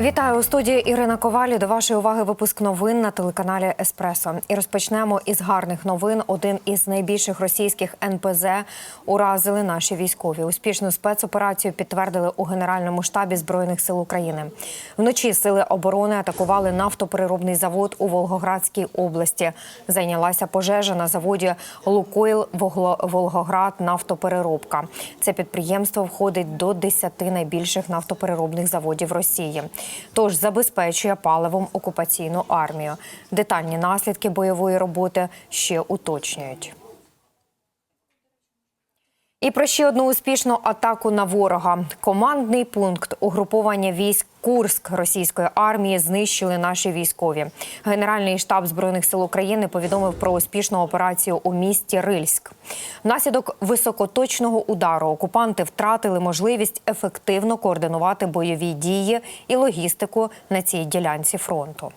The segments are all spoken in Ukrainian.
Вітаю у студії Ірина Ковалі. До вашої уваги випуск новин на телеканалі Еспресо. І розпочнемо із гарних новин. Один із найбільших російських НПЗ уразили наші військові. Успішну спецоперацію підтвердили у Генеральному штабі збройних сил України. Вночі сили оборони атакували нафтопереробний завод у Волгоградській області. Зайнялася пожежа на заводі Лукойл Волгоград нафтопереробка. Це підприємство входить до 10 найбільших нафтопереробних заводів Росії. Тож забезпечує паливом окупаційну армію. Детальні наслідки бойової роботи ще уточнюють. І про ще одну успішну атаку на ворога. Командний пункт угруповання військ Курск російської армії знищили наші військові. Генеральний штаб збройних сил України повідомив про успішну операцію у місті Рильськ. Внаслідок високоточного удару окупанти втратили можливість ефективно координувати бойові дії і логістику на цій ділянці фронту.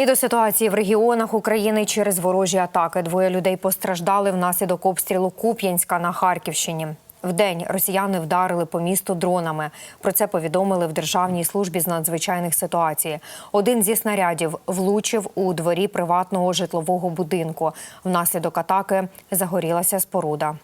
І до ситуації в регіонах України через ворожі атаки. Двоє людей постраждали внаслідок обстрілу Куп'янська на Харківщині. Вдень росіяни вдарили по місту дронами. Про це повідомили в Державній службі з надзвичайних ситуацій. Один зі снарядів влучив у дворі приватного житлового будинку. Внаслідок атаки загорілася споруда.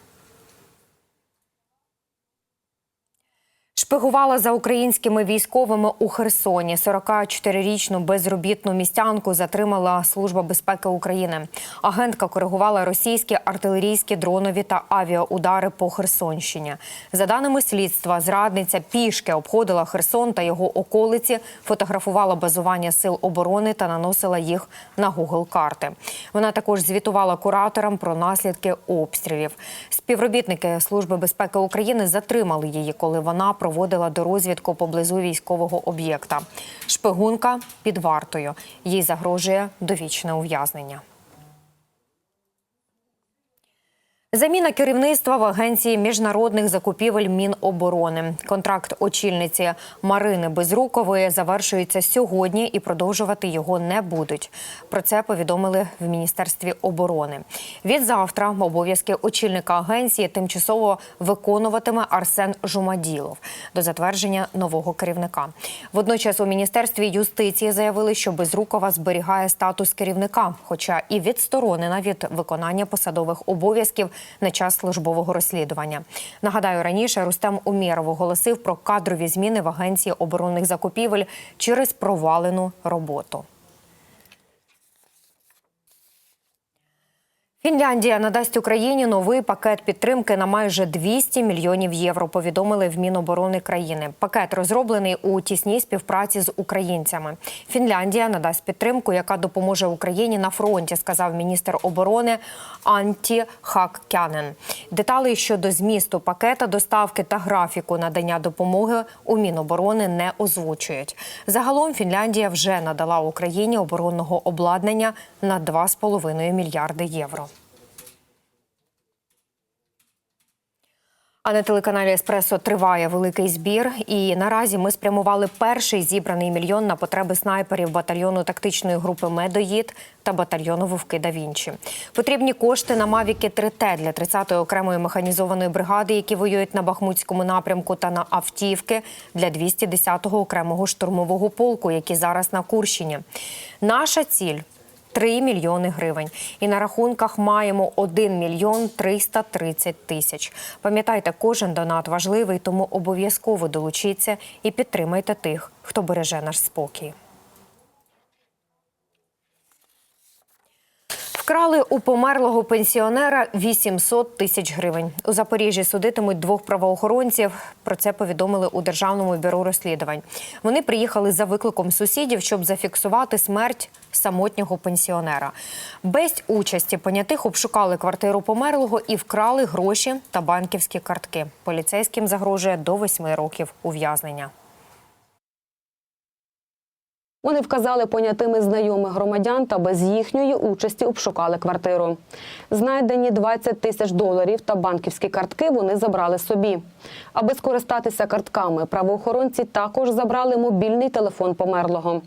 Шпигувала за українськими військовими у Херсоні. 44-річну безробітну містянку затримала Служба безпеки України. Агентка коригувала російські артилерійські дронові та авіаудари по Херсонщині. За даними слідства, зрадниця пішки обходила Херсон та його околиці, фотографувала базування сил оборони та наносила їх на Google карти. Вона також звітувала кураторам про наслідки обстрілів. Співробітники Служби безпеки України затримали її, коли вона проводила дорозвідку поблизу військового об'єкта. Шпигунка під вартою. Їй загрожує довічне ув'язнення. Заміна керівництва в агенції міжнародних закупівель Міноборони. Контракт очільниці Марини Безрукової завершується сьогодні і продовжувати його не будуть. Про це повідомили в міністерстві оборони. Від завтра обов'язки очільника агенції тимчасово виконуватиме Арсен Жумаділов до затвердження нового керівника. Водночас у міністерстві юстиції заявили, що Безрукова зберігає статус керівника, хоча і відсторонена від виконання посадових обов'язків на час службового розслідування. Нагадаю, раніше Рустем Умєров оголосив про кадрові зміни в агенції оборонних закупівель через провалену роботу. Фінляндія надасть Україні новий пакет підтримки на майже 200 мільйонів євро. Повідомили в Міноборони країни. Пакет розроблений у тісній співпраці з українцями. Фінляндія надасть підтримку, яка допоможе Україні на фронті, сказав міністр оборони Анті Хаккянен. Деталі щодо змісту пакета доставки та графіку надання допомоги у Міноборони не озвучують. Загалом Фінляндія вже надала Україні оборонного обладнання на 2,5 мільярди євро. А на телеканалі Еспресо триває великий збір. І наразі ми спрямували перший зібраний мільйон на потреби снайперів батальйону тактичної групи Медоїд та батальйону Вовки да Вінчі. Потрібні кошти на Мавіки 3Т для 30-ї окремої механізованої бригади, які воюють на Бахмутському напрямку, та на автівки для 210-го окремого штурмового полку, які зараз на Курщині. Наша ціль 3 мільйони гривень. І на рахунках маємо 1 мільйон 330 тисяч. Пам'ятайте, кожен донат важливий, тому обов'язково долучіться і підтримайте тих, хто береже наш спокій. Вкрали у померлого пенсіонера 800 тисяч гривень. У Запоріжжі судитимуть двох правоохоронців. Про це повідомили у Державному бюро розслідувань. Вони приїхали за викликом сусідів, щоб зафіксувати смерть самотнього пенсіонера. Без участі понятих обшукали квартиру померлого і вкрали гроші та банківські картки. Поліцейським загрожує до 8 років ув'язнення. Вони вказали понятими знайомих громадян та без їхньої участі обшукали квартиру. Знайдені 20 тисяч доларів та банківські картки вони забрали собі. Аби скористатися картками, правоохоронці також забрали мобільний телефон померлого.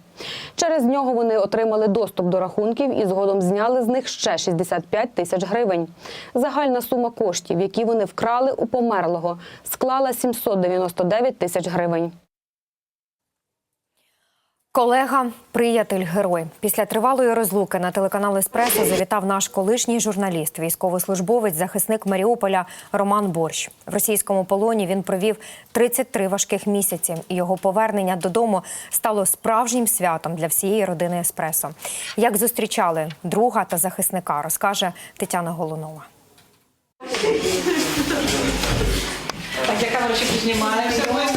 Через нього вони отримали доступ до рахунків і згодом зняли з них ще 65 тисяч гривень. Загальна сума коштів, які вони вкрали у померлого, склала 799 тисяч гривень. Колега, приятель, герой. Після тривалої розлуки на телеканал Еспресо завітав наш колишній журналіст, військовослужбовець, захисник Маріуполя Роман Борщ. В російському полоні він провів 33 важких місяці. І його повернення додому стало справжнім святом для всієї родини Еспресо. Як зустрічали друга та захисника, розкаже Тетяна Голунова. Так, я все быстренько.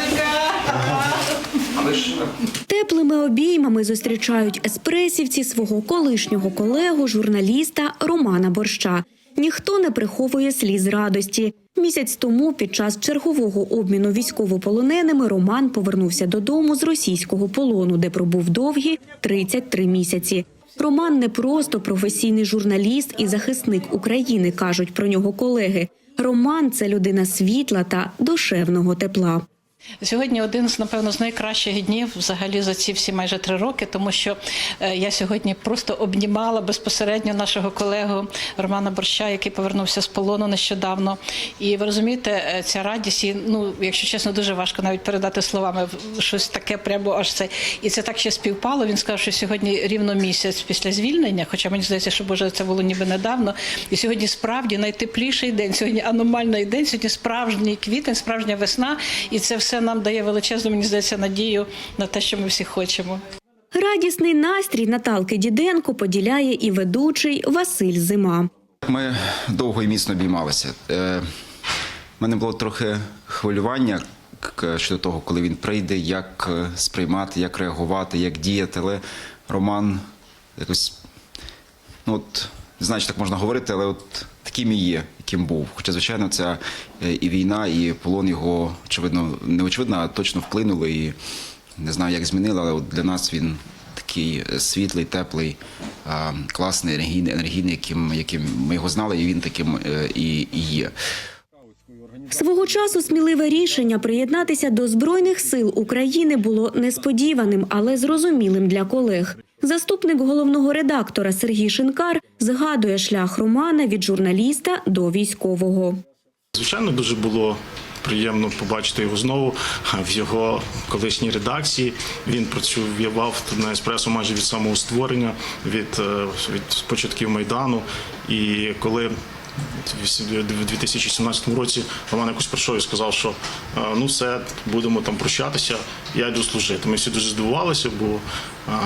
Теплими обіймами зустрічають еспресівці свого колишнього колегу, журналіста Романа Борща. Ніхто не приховує сліз радості. Місяць тому, під час чергового обміну військовополоненими, Роман повернувся додому з російського полону, де пробув довгі 33 місяці. Роман не просто професійний журналіст і захисник України, кажуть про нього колеги. Роман це людина світла та душевного тепла. Сьогодні один з напевно з найкращих днів взагалі за ці всі майже три роки, тому що е, я сьогодні просто обнімала безпосередньо нашого колегу Романа Борща, який повернувся з полону нещодавно. І ви розумієте, е, ця радість, і, ну якщо чесно, дуже важко навіть передати словами щось таке, прямо аж це. І це так ще співпало. Він сказав, що сьогодні рівно місяць після звільнення, хоча мені здається, що Боже, це було ніби недавно. І сьогодні справді найтепліший день, сьогодні аномальний день, сьогодні справжній квітень, справжня весна, і це все нам дає величезну, мені здається, надію на те, що ми всі хочемо. Радісний настрій Наталки Діденко поділяє і ведучий Василь Зима. Ми довго і міцно обіймалися. Е, У мене було трохи хвилювання щодо того, коли він прийде, як е, сприймати, як реагувати, як діяти. Але Роман якось, ну от, не знаю, чи так можна говорити, але от таким і є, яким був. Хоча, звичайно, ця е, і війна, і полон його, очевидно, не очевидно, а точно вплинули. І не знаю, як змінили, але от для нас він такий е, світлий, теплий, класний, енергійний, енергійний, яким, яким ми його знали, і він таким е, і, і є. Свого часу сміливе рішення приєднатися до збройних сил України було несподіваним, але зрозумілим для колег. Заступник головного редактора Сергій Шинкар згадує шлях Романа від журналіста до військового. Звичайно, дуже було приємно побачити його знову в його колишній редакції. Він працював на еспресо майже від самого створення, від, е, від початків майдану. І коли в 2017 році Роман якось прийшов і сказав, що е, ну все, будемо там прощатися, я йду служити. Ми всі дуже здивувалися, бо е,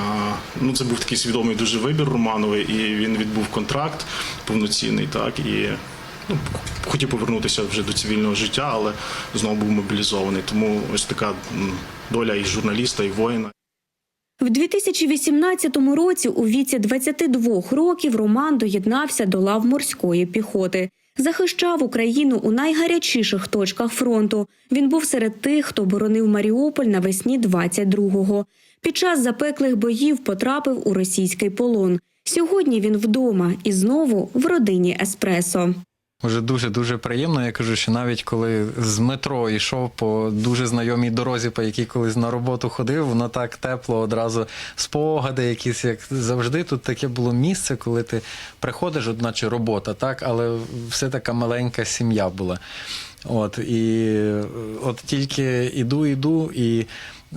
ну, це був такий свідомий дуже вибір Романовий, і він відбув контракт повноцінний, так і ну, хотів повернутися вже до цивільного життя, але знову був мобілізований. Тому ось така доля і журналіста, і воїна. В 2018 році у віці 22 років Роман доєднався до лав морської піхоти. Захищав Україну у найгарячіших точках фронту. Він був серед тих, хто боронив Маріуполь навесні 22-го. Під час запеклих боїв потрапив у російський полон. Сьогодні він вдома і знову в родині Еспресо. Вже дуже дуже приємно. Я кажу, що навіть коли з метро йшов по дуже знайомій дорозі, по якій колись на роботу ходив, воно так тепло, одразу спогади, якісь як завжди. Тут таке було місце, коли ти приходиш, от наче робота, так, але все така маленька сім'я була. От і е, от тільки іду, іду і.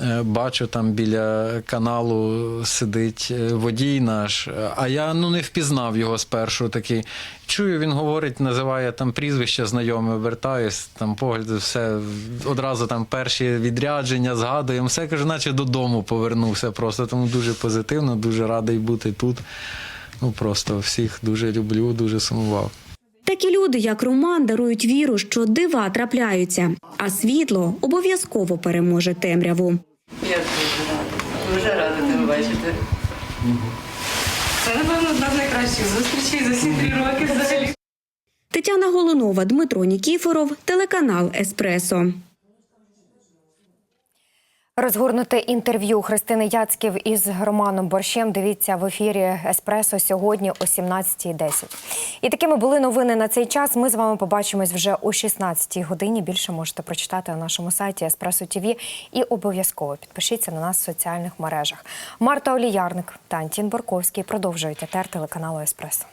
Е, Бачу, там біля каналу сидить е, водій наш, а я ну не впізнав його спершу. Такий чую, він говорить, називає там прізвище знайоме, вертаюсь, там погляд, все одразу там перші відрядження, згадуємо, все кажу, наче додому повернувся. Просто тому дуже позитивно, дуже радий бути тут. Ну просто всіх дуже люблю, дуже сумував. Такі люди, як Роман, дарують віру, що дива трапляються, а світло обов'язково переможе темряву. Я дуже рада. Дуже рада тебе бачити. Це, напевно, одна з найкращих зустрічей за всі три роки взагалі. Тетяна Голунова, Дмитро Нікіфоров, телеканал Еспресо. Розгорнуте інтерв'ю Христини Яцьків із Романом Борщем. Дивіться в ефірі Еспресо сьогодні о 17.10. І такими були новини на цей час. Ми з вами побачимось вже о 16.00 годині. Більше можете прочитати на нашому сайті Еспресо ТВ і обов'язково підпишіться на нас в соціальних мережах. Марта Оліярник та Антін Борковський продовжують етер телеканалу Еспресо.